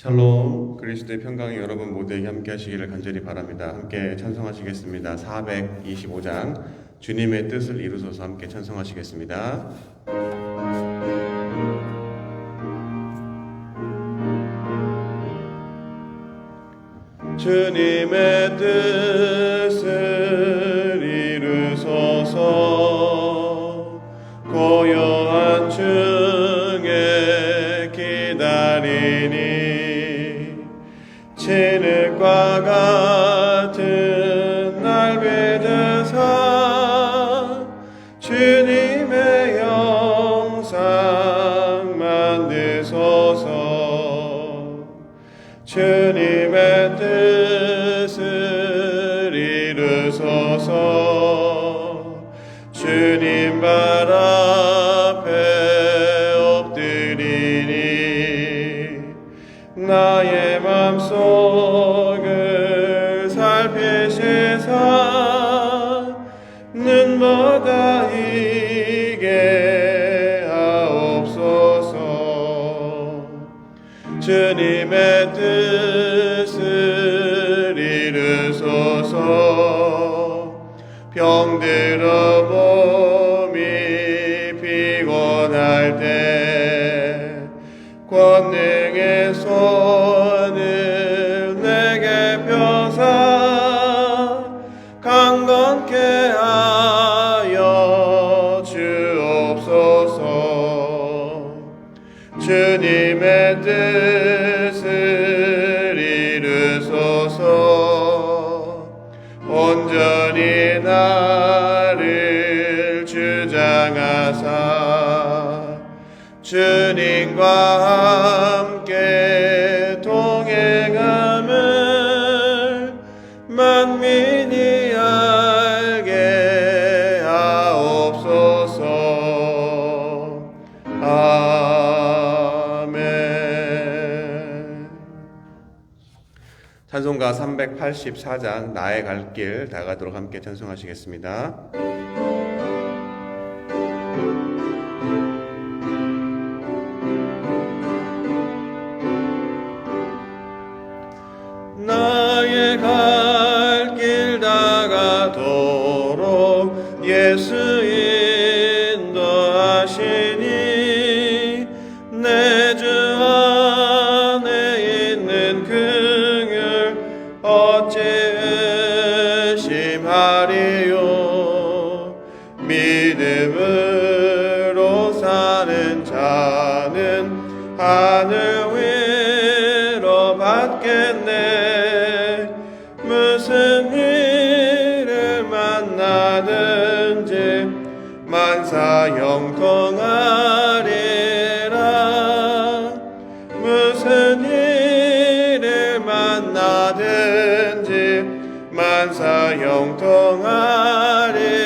샬롬 그리스도의 평강이 여러분 모두에게 함께 하시기를 간절히 바랍니다. 함께 찬송하시겠습니다. 425장 주님의 뜻을 이루소서 함께 찬송하시겠습니다. 주님의 뜻 나의 맘속을 살피시사 눈보다 이게 하옵소서. 주님의 뜻을 이루소서. 병들어 몸이 피곤할 때 권능의 손을 내게 펴사 강건케 하여 주옵소서. 주님의 뜻을 이루소서. 온전히 나를 주장하사 주님과 찬송가 384장 나의 갈 길 다가도록 함께 찬송하시겠습니다. 만사 형통하리라 무슨 일을 만나든지 만사 형통하리라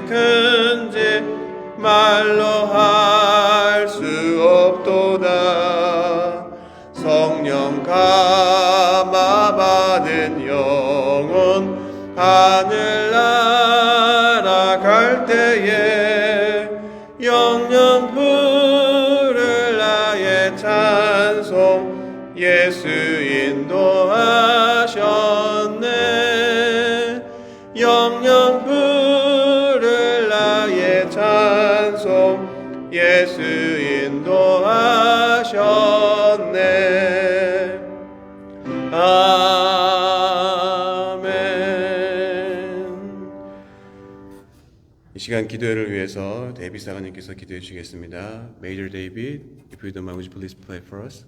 큰지 말로 할 수 없도다. 성령 감화 받은 영혼 하늘 시간 기도회를 위해서 데이비 사가님께서 기도해 주시겠습니다. Major David, if you don't mind, would you please play for us?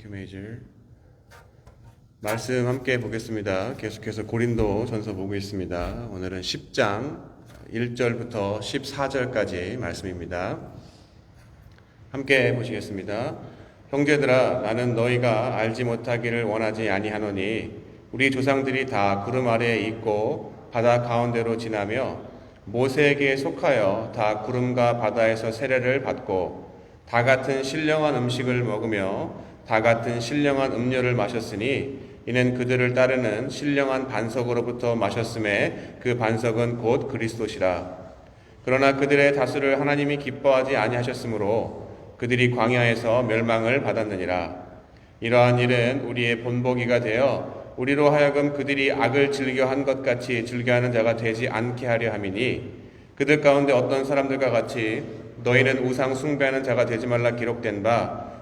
You, Major. 말씀 함께 보겠습니다. 계속해서 고린도 전서 보고 있습니다. 오늘은 10장 1절부터 14절까지 말씀입니다. 함께 보시겠습니다. 형제들아 나는 너희가 알지 못하기를 원하지 아니하노니 우리 조상들이 다 구름 아래에 있고 바다 가운데로 지나며 모세에게 속하여 다 구름과 바다에서 세례를 받고 다 같은 신령한 음식을 먹으며 다 같은 신령한 음료를 마셨으니 이는 그들을 따르는 신령한 반석으로부터 마셨음에 그 반석은 곧 그리스도시라 그러나 그들의 다수를 하나님이 기뻐하지 아니하셨으므로 그들이 광야에서 멸망을 받았느니라. 이러한 일은 우리의 본보기가 되어 우리로 하여금 그들이 악을 즐겨 한 것 같이 즐겨하는 자가 되지 않게 하려 함이니 그들 가운데 어떤 사람들과 같이 너희는 우상 숭배하는 자가 되지 말라 기록된 바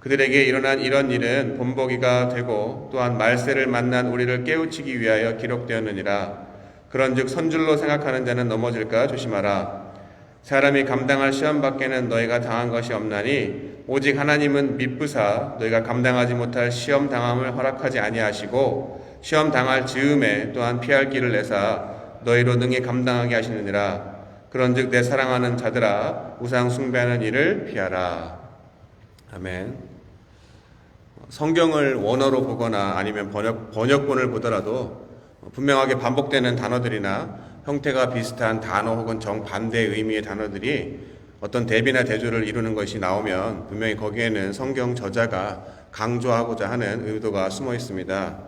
그들에게 일어난 이런 일은 본보기가 되고 또한 말세를 만난 우리를 깨우치기 위하여 기록되었느니라. 그런즉 선줄로 생각하는 자는 넘어질까 조심하라. 사람이 감당할 시험 밖에는 너희가 당한 것이 없나니 오직 하나님은 미쁘사 너희가 감당하지 못할 시험 당함을 허락하지 아니하시고 시험 당할 즈음에 또한 피할 길을 내사 너희로 능히 감당하게 하시느니라. 그런즉 내 사랑하는 자들아 우상 숭배하는 일을 피하라. 아멘. 성경을 원어로 보거나 아니면 번역, 번역본을 보더라도 분명하게 반복되는 단어들이나 형태가 비슷한 단어 혹은 정반대 의미의 단어들이 어떤 대비나 대조를 이루는 것이 나오면 분명히 거기에는 성경 저자가 강조하고자 하는 의도가 숨어 있습니다.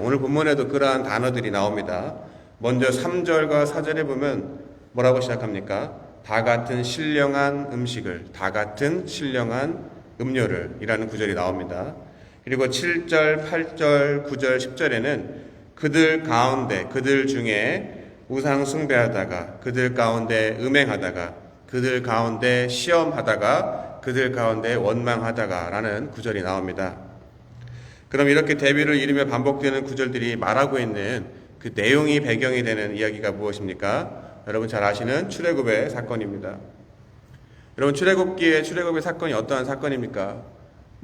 오늘 본문에도 그러한 단어들이 나옵니다. 먼저 3절과 4절에 보면 뭐라고 시작합니까? 다 같은 신령한 음식을, 다 같은 신령한 음료를 이라는 구절이 나옵니다. 그리고 7절, 8절, 9절, 10절에는 그들 가운데, 그들 중에 우상 숭배하다가, 그들 가운데 음행하다가, 그들 가운데 시험하다가 그들 가운데 원망하다가 라는 구절이 나옵니다. 그럼 이렇게 대비를 이루며 반복되는 구절들이 말하고 있는 그 내용이 배경이 되는 이야기가 무엇입니까? 여러분 잘 아시는 출애굽의 사건입니다. 여러분 출애굽기의 출애굽의 사건이 어떠한 사건입니까?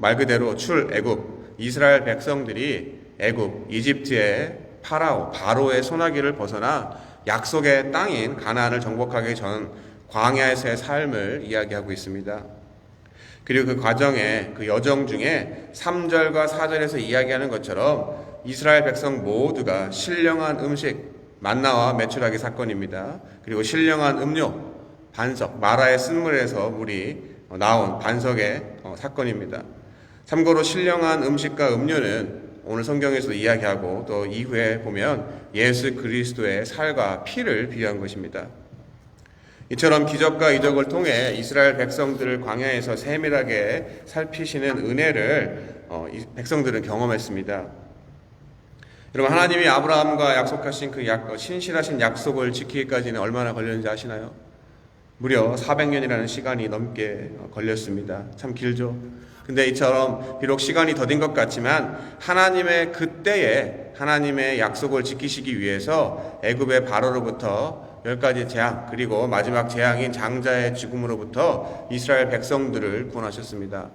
말 그대로 출애굽 이스라엘 백성들이 애굽 이집트의 파라오 바로의 소나기를 벗어나 약속의 땅인 가나안을 정복하기 전 광야에서의 삶을 이야기하고 있습니다. 그리고 그 과정에 그 여정 중에 3절과 4절에서 이야기하는 것처럼 이스라엘 백성 모두가 신령한 음식 만나와 메추라기 사건입니다. 그리고 신령한 음료 반석 마라의 쓴물에서 물이 나온 반석의 어, 사건입니다. 참고로 신령한 음식과 음료는 오늘 성경에서 이야기하고 또 이후에 보면 예수 그리스도의 살과 피를 비유한 것입니다. 이처럼 기적과 이적을 통해 이스라엘 백성들을 광야에서 세밀하게 살피시는 은혜를 어, 이 백성들은 경험했습니다. 여러분 하나님이 아브라함과 약속하신 그 약, 어, 신실하신 약속을 지키기까지는 얼마나 걸렸는지 아시나요? 무려 400년이라는 시간이 넘게 어, 걸렸습니다. 참 길죠. 근데 이처럼 비록 시간이 더딘 것 같지만 하나님의 그때에 하나님의 약속을 지키시기 위해서 애굽의 바로로부터 열 가지 재앙 그리고 마지막 재앙인 장자의 죽음으로부터 이스라엘 백성들을 구원하셨습니다.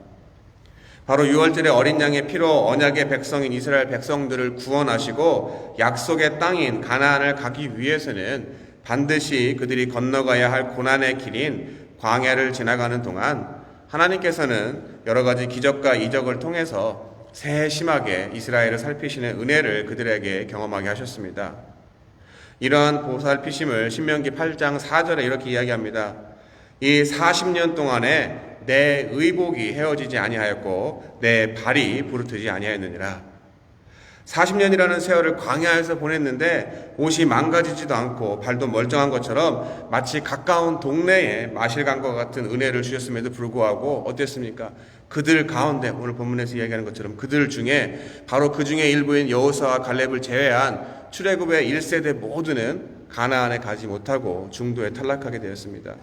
바로 6월절의 어린 양의 피로 언약의 백성인 이스라엘 백성들을 구원하시고 약속의 땅인 가나안을 가기 위해서는 반드시 그들이 건너가야 할 고난의 길인 광야를 지나가는 동안 하나님께서는 여러 가지 기적과 이적을 통해서 세심하게 이스라엘을 살피시는 은혜를 그들에게 경험하게 하셨습니다. 이러한 보살피심을 신명기 8장 4절에 이렇게 이야기합니다. 이 40년 동안에 내 의복이 헤어지지 아니하였고 내 발이 부르트지 아니하였느니라. 40년이라는 세월을 광야에서 보냈는데 옷이 망가지지도 않고 발도 멀쩡한 것처럼 마치 가까운 동네에 마실간과 같은 은혜를 주셨음에도 불구하고 어땠습니까? 그들 가운데 오늘 본문에서 이야기하는 것처럼 그들 중에 바로 그 중에 일부인 여호사와 갈렙을 제외한 출애굽의 1세대 모두는 가나안에 가지 못하고 중도에 탈락하게 되었습니다.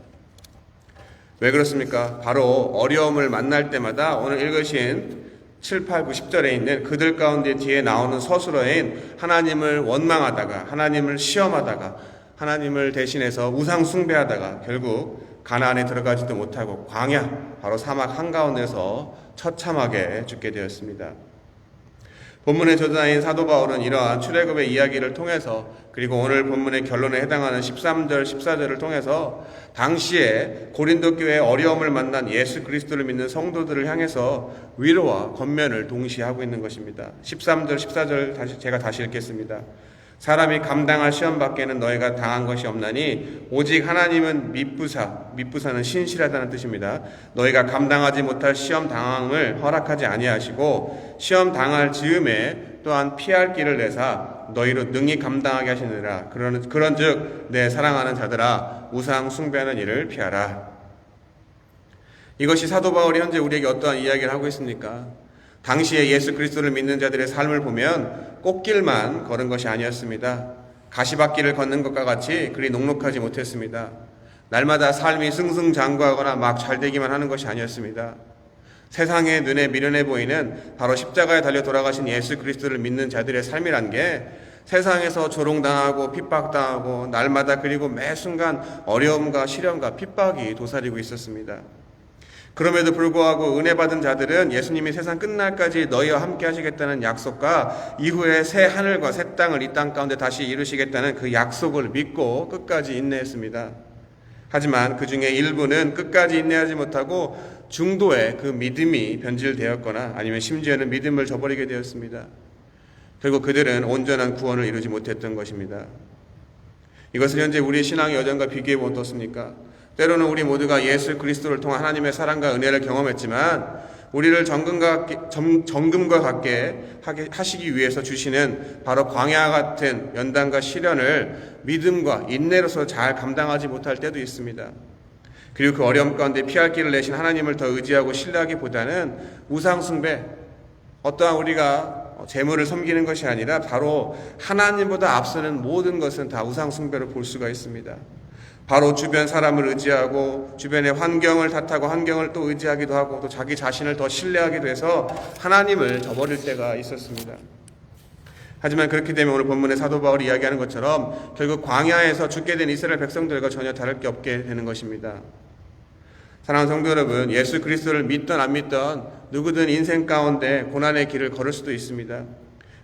왜 그렇습니까? 바로 어려움을 만날 때마다 오늘 읽으신 7, 8, 9, 10절에 있는 그들 가운데 뒤에 나오는 서술어인 하나님을 원망하다가 하나님을 시험하다가 하나님을 대신해서 우상 숭배하다가 결국 가나안에 들어가지도 못하고 광야 바로 사막 한가운데서 처참하게 죽게 되었습니다. 본문의 저자인 사도 바울은 이러한 출애굽의 이야기를 통해서 그리고 오늘 본문의 결론에 해당하는 13절 14절을 통해서 당시에 고린도 교회의 어려움을 만난 예수 그리스도를 믿는 성도들을 향해서 위로와 권면을 동시에 하고 있는 것입니다. 13절 14절 다시 제가 다시 읽겠습니다. 사람이 감당할 시험 밖에는 너희가 당한 것이 없나니 오직 하나님은 미쁘사 미쁘사는 신실하다는 뜻입니다. 너희가 감당하지 못할 시험 당함을 허락하지 아니하시고 시험 당할 즈음에 또한 피할 길을 내사 너희로 능히 감당하게 하시느니라. 그런 그런즉 내 사랑하는 자들아 우상 숭배하는 일을 피하라. 이것이 사도 바울이 현재 우리에게 어떠한 이야기를 하고 있습니까? 당시에 예수 그리스도를 믿는 자들의 삶을 보면 꽃길만 걸은 것이 아니었습니다. 가시밭길을 걷는 것과 같이 그리 녹록하지 못했습니다. 날마다 삶이 승승장구하거나 막 잘되기만 하는 것이 아니었습니다. 세상의 눈에 미련해 보이는 바로 십자가에 달려 돌아가신 예수 그리스도를 믿는 자들의 삶이란 게 세상에서 조롱당하고 핍박당하고 날마다 그리고 매 순간 어려움과 시련과 핍박이 도사리고 있었습니다. 그럼에도 불구하고 은혜 받은 자들은 예수님이 세상 끝날까지 너희와 함께 하시겠다는 약속과 이후에 새 하늘과 새 땅을 이 땅 가운데 다시 이루시겠다는 그 약속을 믿고 끝까지 인내했습니다. 하지만 그 중에 일부는 끝까지 인내하지 못하고 중도에 그 믿음이 변질되었거나 아니면 심지어는 믿음을 저버리게 되었습니다. 결국 그들은 온전한 구원을 이루지 못했던 것입니다. 이것을 현재 우리 신앙의 여정과 비교해 보면 어떻습니까? 때로는 우리 모두가 예수 그리스도를 통한 하나님의 사랑과 은혜를 경험했지만 우리를 정금과 정, 정금과 같게 하게, 하시기 위해서 주시는 바로 광야 같은 연단과 시련을 믿음과 인내로서 잘 감당하지 못할 때도 있습니다. 그리고 그 어려움 가운데 피할 길을 내신 하나님을 더 의지하고 신뢰하기보다는 우상숭배, 어떠한 우리가 재물을 섬기는 것이 아니라 바로 하나님보다 앞서는 모든 것은 다 우상숭배로 볼 수가 있습니다. 바로 주변 사람을 의지하고 주변의 환경을 탓하고 환경을 또 의지하기도 하고 또 자기 자신을 더 신뢰하기도 해서 하나님을 저버릴 때가 있었습니다. 하지만 그렇기 때문에 오늘 본문의 사도 바울이 이야기하는 것처럼 결국 광야에서 죽게 된 이스라엘 백성들과 전혀 다를 게 없게 되는 것입니다. 사랑하는 성도 여러분, 예수 그리스도를 믿던 안 믿던 누구든 인생 가운데 고난의 길을 걸을 수도 있습니다.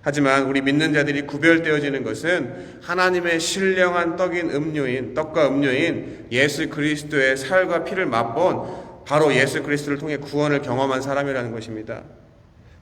하지만 우리 믿는 자들이 구별되어지는 것은 하나님의 신령한 떡인 음료인 떡과 음료인 예수 그리스도의 살과 피를 맛본 바로 예수 그리스도를 통해 구원을 경험한 사람이라는 것입니다.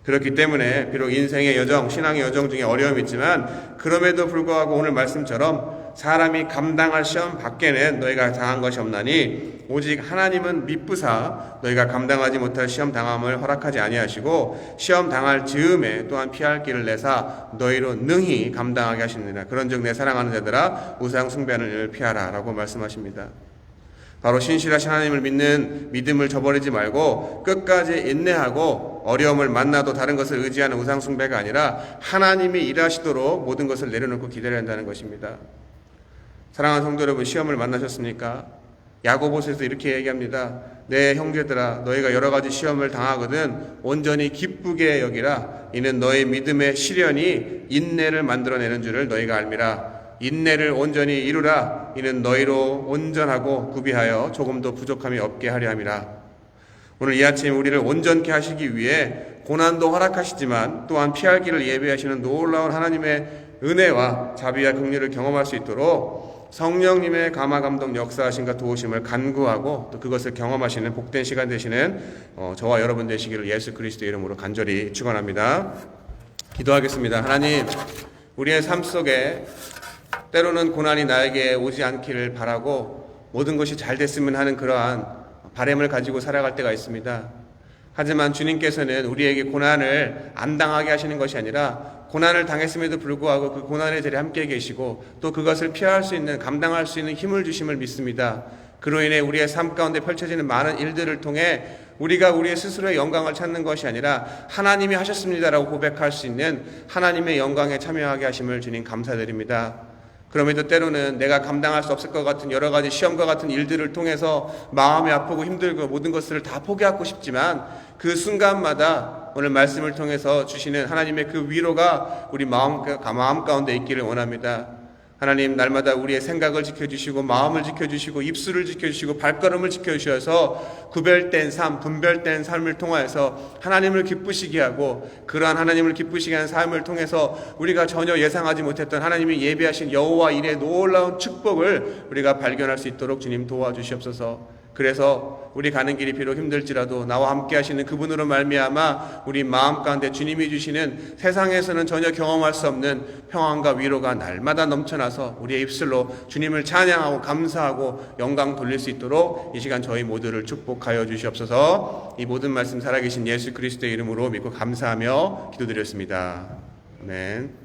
그렇기 때문에 비록 인생의 여정, 신앙의 여정 중에 어려움이 있지만 그럼에도 불구하고 오늘 말씀처럼 사람이 감당할 시험 밖에는 너희가 당한 것이 없나니 오직 하나님은 미쁘사 너희가 감당하지 못할 시험 당함을 허락하지 아니하시고 시험 당할 즈음에 또한 피할 길을 내사 너희로 능히 감당하게 하시느니라 그런즉 내 사랑하는 자들아 우상 숭배하는 피하라라고 말씀하십니다. 바로 신실하신 하나님을 믿는 믿음을 저버리지 말고 끝까지 인내하고 어려움을 만나도 다른 것을 의지하는 우상숭배가 아니라 하나님이 일하시도록 모든 것을 내려놓고 기다려야 한다는 것입니다. 사랑하는 성도 여러분, 시험을 만나셨습니까? 야고보서에서 이렇게 얘기합니다. 내 형제들아, 너희가 여러 가지 시험을 당하거든 온전히 기쁘게 여기라. 이는 너희 믿음의 시련이 인내를 만들어내는 줄을 너희가 알미라. 인내를 온전히 이루라. 이는 너희로 온전하고 구비하여 조금도 부족함이 없게 하려 함이라. 오늘 이 아침 우리를 온전케 하시기 위해 고난도 허락하시지만 또한 피할 길을 예비하시는 놀라운 하나님의 은혜와 자비와 긍휼을 경험할 수 있도록 성령님의 감화 감동 역사하신과 도우심을 간구하고 또 그것을 경험하시는 복된 시간 되시는 어, 저와 여러분 되시기를 예수 그리스도 이름으로 간절히 축원합니다. 기도하겠습니다. 하나님, 우리의 삶 속에 때로는 고난이 나에게 오지 않기를 바라고 모든 것이 잘 됐으면 하는 그러한 바램을 가지고 살아갈 때가 있습니다. 하지만 주님께서는 우리에게 고난을 안 당하게 하시는 것이 아니라 고난을 당했음에도 불구하고 그 고난의 자리에 함께 계시고 또 그것을 피할 수 있는 감당할 수 있는 힘을 주심을 믿습니다. 그로 인해 우리의 삶 가운데 펼쳐지는 많은 일들을 통해 우리가 우리의 스스로의 영광을 찾는 것이 아니라 하나님이 하셨습니다라고 고백할 수 있는 하나님의 영광에 참여하게 하심을 주님 감사드립니다. 그럼에도 때로는 내가 감당할 수 없을 것 같은 여러 가지 시험과 같은 일들을 통해서 마음이 아프고 힘들고 모든 것을 다 포기하고 싶지만 그 순간마다 오늘 말씀을 통해서 주시는 하나님의 그 위로가 우리 마음, 마음 가운데 있기를 원합니다. 하나님 날마다 우리의 생각을 지켜주시고 마음을 지켜주시고 입술을 지켜주시고 발걸음을 지켜주셔서 구별된 삶, 분별된 삶을 통하여서 하나님을 기쁘시게 하고 그러한 하나님을 기쁘시게 하는 삶을 통해서 우리가 전혀 예상하지 못했던 하나님이 예비하신 여호와 일의 놀라운 축복을 우리가 발견할 수 있도록 주님 도와주시옵소서. 그래서 우리 가는 길이 비록 힘들지라도 나와 함께 하시는 그분으로 말미암아 우리 마음 가운데 주님이 주시는 세상에서는 전혀 경험할 수 없는 평안과 위로가 날마다 넘쳐나서 우리의 입술로 주님을 찬양하고 감사하고 영광 돌릴 수 있도록 이 시간 저희 모두를 축복하여 주시옵소서. 이 모든 말씀 살아계신 예수 그리스도의 이름으로 믿고 감사하며 기도드렸습니다. 아멘.